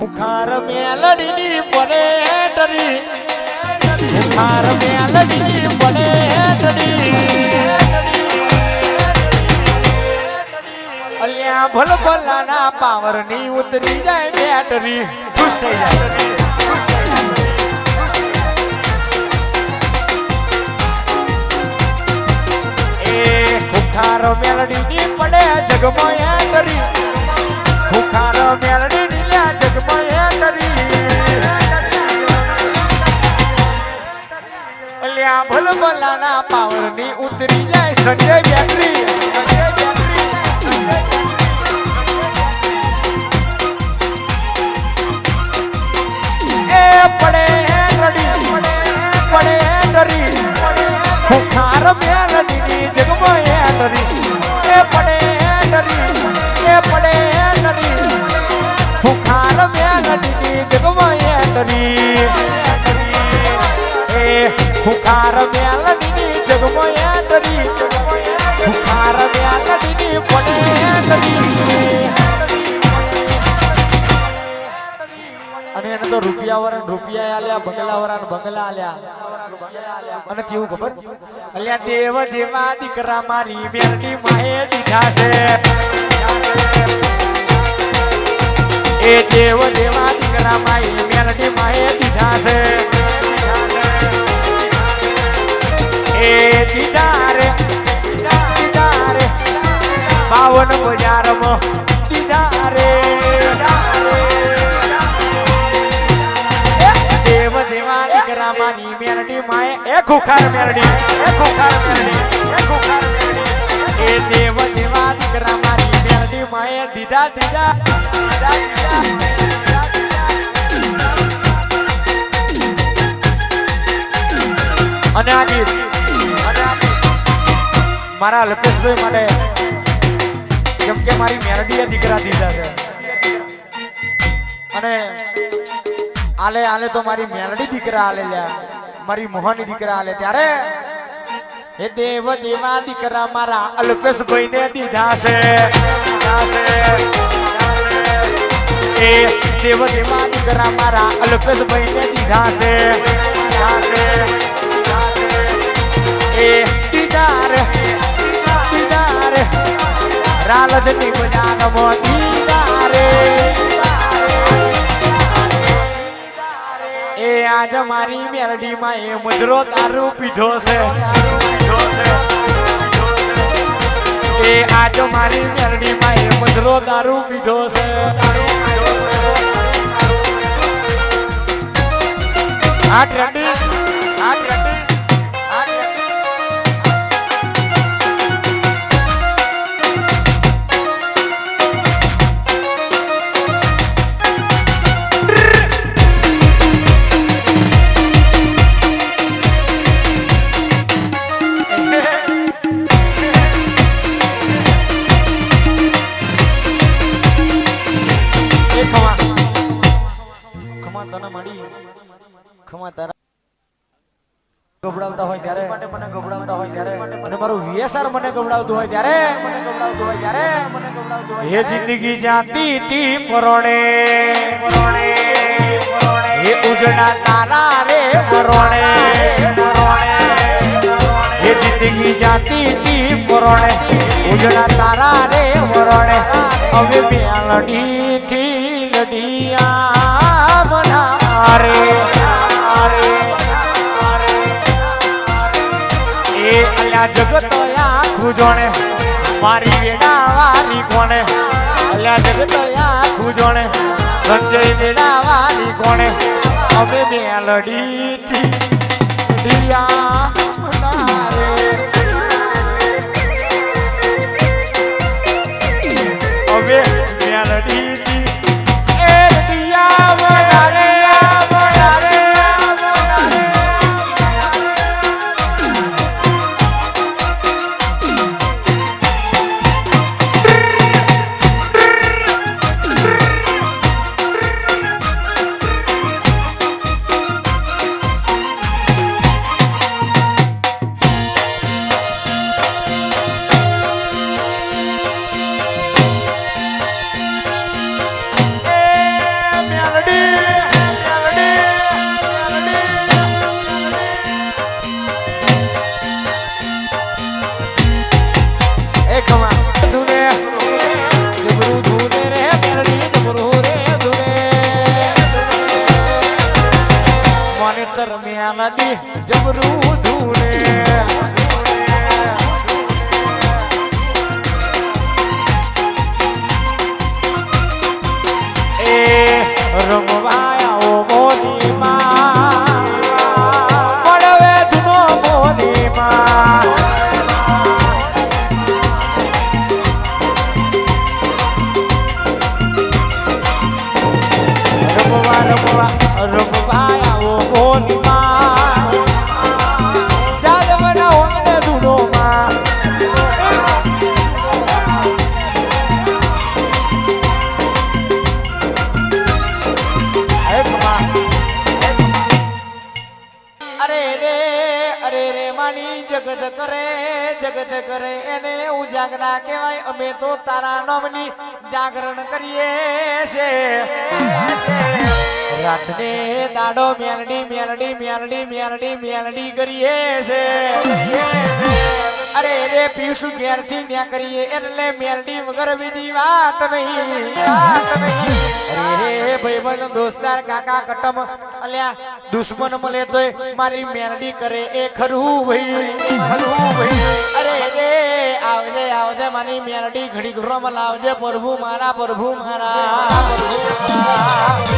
બુખાર મેલડીની પડે હેટરી મુખાર મેલડીની પડે હેટરી અલ્યા ભલ ભલાના પાવરની ઉતરી જાય બેટરી. ખુશ. થઈ જાય એ મેલડી ની પડે જગમાં ડરી ખુખાર મેલડીની અલ્યા પાવરની ઉતરી જાય સંજય બેટરી એ પડે રડી, પડે ડરી ખુખાર મેલડીની જગમાં ડરી એ પડે ડરી એ પડે ડરી ખુખાર એ ખુખાર મેલડીની ડરી ખુખાર મેલડીની પડે અને એને તો રૂપિયા વરણ રૂપિયા આલ્યા, બંગલા વરણ બંગલા આલ્યા. અને કેવું ખબર? અલ્યા દેવ જેવા દીકરા મારી મેરડી માએ દીધા છે. એ દેવ જેવા દીકરા માઈ મેરડી માએ દીધા છે. એ દીધા બાવન બજારમાં દીધા દેવ દેવા દીકરા માની મેલડી, માએ એ ખુખાર મેલડી એ ખુખાર મેલડી એ ખુખાર એ દેવ દેવા દીકરા માની મેલડી, માએ દીધા દીધા દીધા. અને આ ગીત. મારા લપેશભાઈ માટે કે મારી મેરડીએ દીકરા દીધા છે અને આલે આલે તો મારી મેલડી દીકરા આલે લ્યા મારી મોહની દીકરા આલે ત્યારે એ દેવ દેવા દીકરા મારા અલ્પેશભાઈ ને દીધા છે. એ દેવ દેવા દીકરા મારા અલ્પેશભાઈ ને દીધા છે. એ રાલજની બજારમાં દીધા રે એ આજ મારી મેલડી માં એ મુદ્રો દારૂ પીધો છે. એ આજ મારી મેલડી માં એ મુદ્રો દારૂ પીધો છે. આ ટ્રેન્ડિંગ ખમા તારા ગભડાવતા હોય ત્યારે માટે મને ગભડાવતા હોય ત્યારે અને મારું વીએસઆર મને ગભડાવતું હોય ત્યારે મને ગભડાવતું હોય ત્યારે મને ગભડાવતું હોય એ જિંદગી જાતી તી પરોણે પરોણે એ ઉજળા તારા રે પરોણે પરોણે એ જિંદગી જાતી તી પરોણે ઉજળા તારા રે પરોણે હવે મેલડી થી લડિયા મના જોણે મારી વેડા વાલી કોણે? અલ્યા જગત આખું જોણે, સંજય વેડા વાલી કોણે? અમે મેલડી થી દિયા રે, અરે રે માની જગત કરે જગત કરે, એને ઉજાગરા કહેવાય, અમે તો તારા નામની જાગરણ કરીએ છે. રાતને દાડો મેલડી મેલડી મેલડી મેલડી મેલડી કરીએ છે. અરે રે પીસુ ઘેરથી ન્યા કરીએ, એટલે મેલડી વગર બીજી વાત નહીં. વાત નહીં અરે ભાઈબંધ, દોસ્તાર, કાકા, કટમ, અલ્યા દુશ્મન મળે તો મારી મેરડી કરે એ ખરું ભાઈ ખરું ભાઈ અરે રે આવજે આવજે મારી મેરડી ઘડી ઘરમાં લાવજે પ્રભુ મારા પ્રભુ મારા પ્રભુ મારા.